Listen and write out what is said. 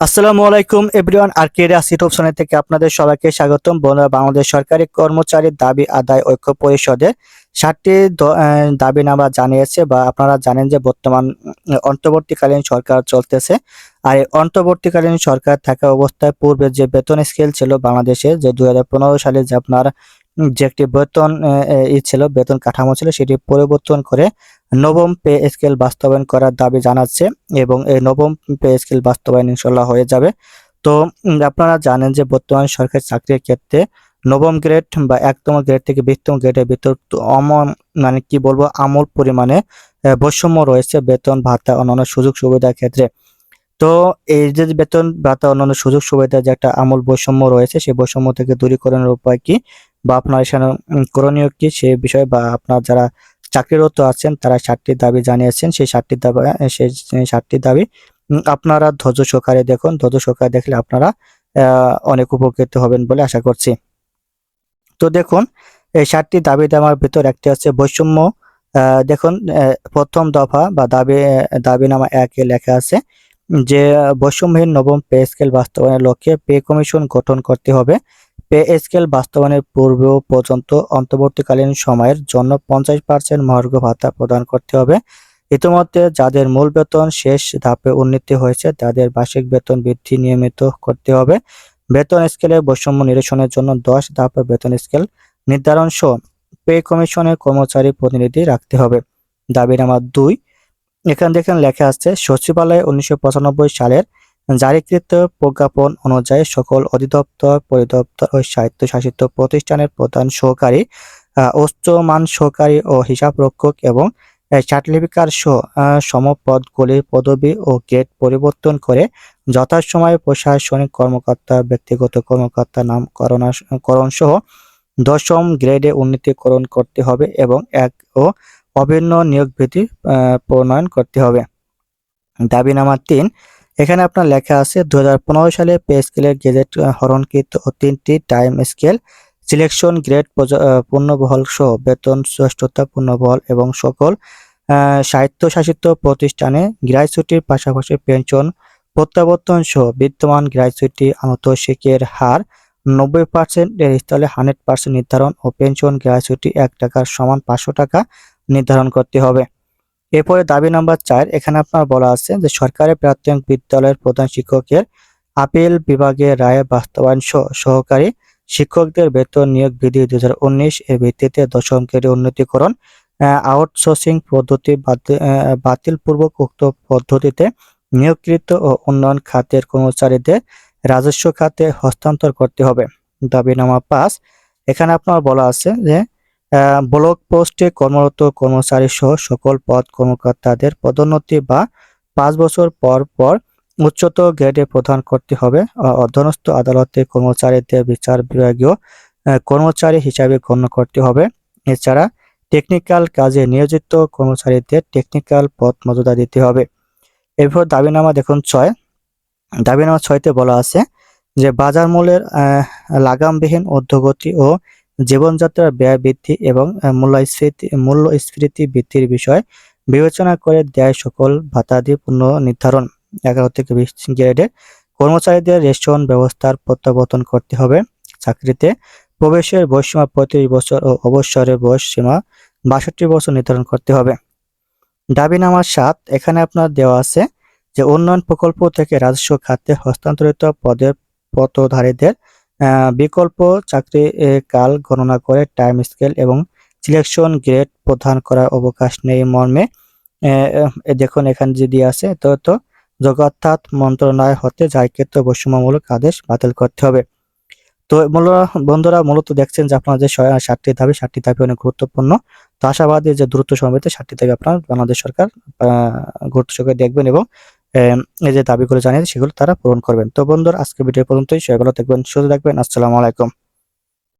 আসসালামু আলাইকুম এভরিওয়ান আর কে রাসিট অপশনের থেকে আপনাদের সবাইকে স্বাগতম। বন্ধুরা, বাংলাদেশ সরকারি কর্মচারীর দাবি আদায় ঐক্য পরিষদের ষাটটি দাবিনামা জানিয়েছে বা আপনারা জানেন যে বর্তমান অন্তর্বর্তীকালীন সরকার চলতেছে। আর এই অন্তর্বর্তীকালীন সরকার থাকা অবস্থায় পূর্বে যে বেতন স্কেল ছিল বাংলাদেশে, যে দুই হাজার পনেরো সালে যে আপনার যে একটি বেতন ই ছিল, বেতন কাঠামো ছিল, সেটি পরিবর্তন করে নবম পে স্কেল বাস্তবায়ন করার দাবি জানাচ্ছে এবং এই নবম পে স্কেল বাস্তবায়ন ইনশাল্লাহ হয়ে যাবে। তো আপনারা জানেন যে বর্তমান সরকারি চাকরির ক্ষেত্রে নবম গ্রেড বা একতম গ্রেড থেকে বিশতম গ্রেডের ভিতর অমন মানে কি বলব, আমূল পরিমাণে বৈষম্য রয়েছে বেতন ভাতা অন্যান্য সুযোগ সুবিধার ক্ষেত্রে। তো, এই যে বেতন ভাতা অন্যান্য সুযোগ সুবিধার যে একটা আমূল বৈষম্য রয়েছে, সেই বৈষম্য থেকে দূরীকরণের উপায় কি? বা আপনার এখানে করণীয় কি সে বিষয়ে বা আপনার যারা চাকরিরত আছেন, তারা ষাটটি দাবি জানিয়েছেন। সেই ষাটটি দাবি সেই ষাটটি দাবি আপনারা ধৈর্য সহকারে দেখুন। ধৈর্য সহকারে দেখলে আপনারা অনেক উপকৃত হবেন বলে আশা করছি। তো দেখুন, এই ষাটটি দাবি দেওয়ার ভিতর একটি হচ্ছে বৈষম্য দেখুন প্রথম দফা বা দাবি দাবিনামা একে লেখা আছে যে, বৈষম্যহীন নবম পে স্কেল বাস্তবায়নের লক্ষ্যে পে কমিশন গঠন করতে হবে। পে স্কেল বাস্তবায়নের পূর্ব পর্যন্ত অন্তর্বর্তীকালীন সময়ের জন্য পঞ্চাশ পার্সেন্ট মহার্ঘ ভাতা প্রদান করতে হবে। ইতিমধ্যে যাদের মূল বেতন শেষ ধাপে উন্নীত হয়েছে, তাদের বার্ষিক বেতন বৃদ্ধি নিয়মিত করতে হবে। বেতন স্কেলে বৈষম্য নিরসনের জন্য দশ ধাপে বেতন স্কেল নির্ধারণ সহ পে কমিশনের কর্মচারী প্রতিনিধি রাখতে হবে। দাবি নাম্বার দুই, এখানে দেখেন লেখা আছে, সচিবালয় উনিশশো সালের জারিকৃত প্রজ্ঞাপন অনুযায়ী সকল অধিদপ্তর, পরিদপ্তর ও স্বায়ত্তশাসিত প্রতিষ্ঠানের প্রধান সহকারী উচ্চমান সহকারী ও হিসাবরক্ষক এবং সার্টিফিকার সহ সমপদগুলির পদবি ও গ্রেড পরিবর্তন করে যথাসময়ে প্রশাসনিক কর্মকর্তা, ব্যক্তিগত কর্মকর্তা নামকরণ সহ দশম গ্রেডে উন্নীতকরণ করতে হবে এবং এক ও অভিন্ন নিয়োগ বিধি প্রণয়ন করতে হবে। দাবি নাম্বার তিন এখানে আপনার লেখা আছে দু হাজার পনেরো সালে পে স্কেলের গেজেট হরণকৃত তিনটি টাইম স্কেল, সিলেকশন গ্রেড পূর্ণবহল সহ বেতন শ্রেষ্ঠতা, পূর্ণবহল এবং সকল স্বায়ত্তশাসিত প্রতিষ্ঠানে গ্র্যাচুইটির পাশাপাশি পেনশন প্রত্যাবর্তন সহ বিদ্যমান গ্র্যাচুইটি আনুতোষিকের হার নব্বই পার্সেন্ট এর স্থলে হান্ড্রেড পার্সেন্ট নির্ধারণ ও পেনশন গ্র্যাচুইটি এক টাকার সমান পাঁচশো টাকা নির্ধারণ করতে হবে। এরপরে দাবি নাম্বার চার, এখানে আপনার বলা আছে যে সরকারি প্রাথমিক বিদ্যালয়ের প্রধান শিক্ষকের আপিল বিভাগের রায় বাস্তবায়ন সহ সহকারী শিক্ষকদের বেতন নিয়োগ বিধি দুই এর ভিত্তিতে দশম গ্রেডে উন্নতিকরণ আউটসোর্সিং পদ্ধতি বাতিলপূর্বক উক্ত পদ্ধতিতে নিয়োগকৃত ও উন্নয়ন খাতের কর্মচারীদের রাজস্ব খাতে হস্তান্তর করতে হবে। দাবি নাম্বার পাঁচ, এখানে আপনার বলা আছে যে ব্লক পোস্টে কর্মরত কর্মচারী সহ সকল পদ কর্মকর্তাদের পদোন্নতি বা পাঁচ বছর পর পর উচ্চতর গ্রেডে প্রদান করতে হবে। অ- অধীনস্থ আদালতে কর্মচারীদের বিচার বিভাগীয় কর্মচারী হিসাবে গণ্য করতে হবে। এছাড়া টেকনিক্যাল কাজে নিয়োজিত কর্মচারীদের টেকনিক্যাল পদ মর্যাদা দিতে হবে। এরপর দাবিনামা দেখুন ছয়। দাবিনামা ছয়তে বলা আছে যে, বাজার মূল্যের লাগামবিহীন ঊর্ধ্বগতি ও জীবনযাত্রার ব্যয় বৃদ্ধি এবং মূল্যস্ফীতি মূল্যস্ফীতি বৃদ্ধির বিষয় বিবেচনা করে দেয় সকল ভাতাদি পুনঃ নির্ধারণ। এগারো থেকে বিশ গ্রেডের কর্মচারীদের রেশন ব্যবস্থার প্রত্যাবর্তন করতে হবে। চাকরিতে প্রবেশের বয়সীমা পঁয়ত্রিশ বছর ও অবসরের বয়স সীমা বাষট্টি বছর নির্ধারণ করতে হবে। দাবি নাম্বার সাত এখানে আপনার দেওয়া আছে যে উন্নয়ন প্রকল্প থেকে রাজস্ব খাতে হস্তান্তরিত পদের পদধারীদের আহ, বিকল্প চাকরি কাল গণনা করে টাইম স্কেল এবং সিলেকশন গ্রেড প্রদান করার অবকাশ নেই মর্মে। দেখুন এখানে যদি আছে, তো তো যোগার্থাৎ মন্ত্রণালয় হতে জারিকৃত বৈষম্যমূলক আদেশ বাতিল করতে হবে। তো বন্ধুরা মূলত দেখছেন যে আপনার যে ষাটটি দাবি ষাটটি দাবি অনেক গুরুত্বপূর্ণ। তো আশাবাদী যে দ্রুত সময়তে ষাটটি দাবি আপনার বাংলাদেশ সরকার গুরুত্ব সহকারে দেখবেন এবং যে দাবিগুলো জানিয়েছে, সেগুলো তারা পূরণ করবেন। তো বন্ধুরা আজকে ভিডিও পর্যন্তই। সেগুলো দেখবেন সুস্থ থাকবেন। আসসালামু আলাইকুম।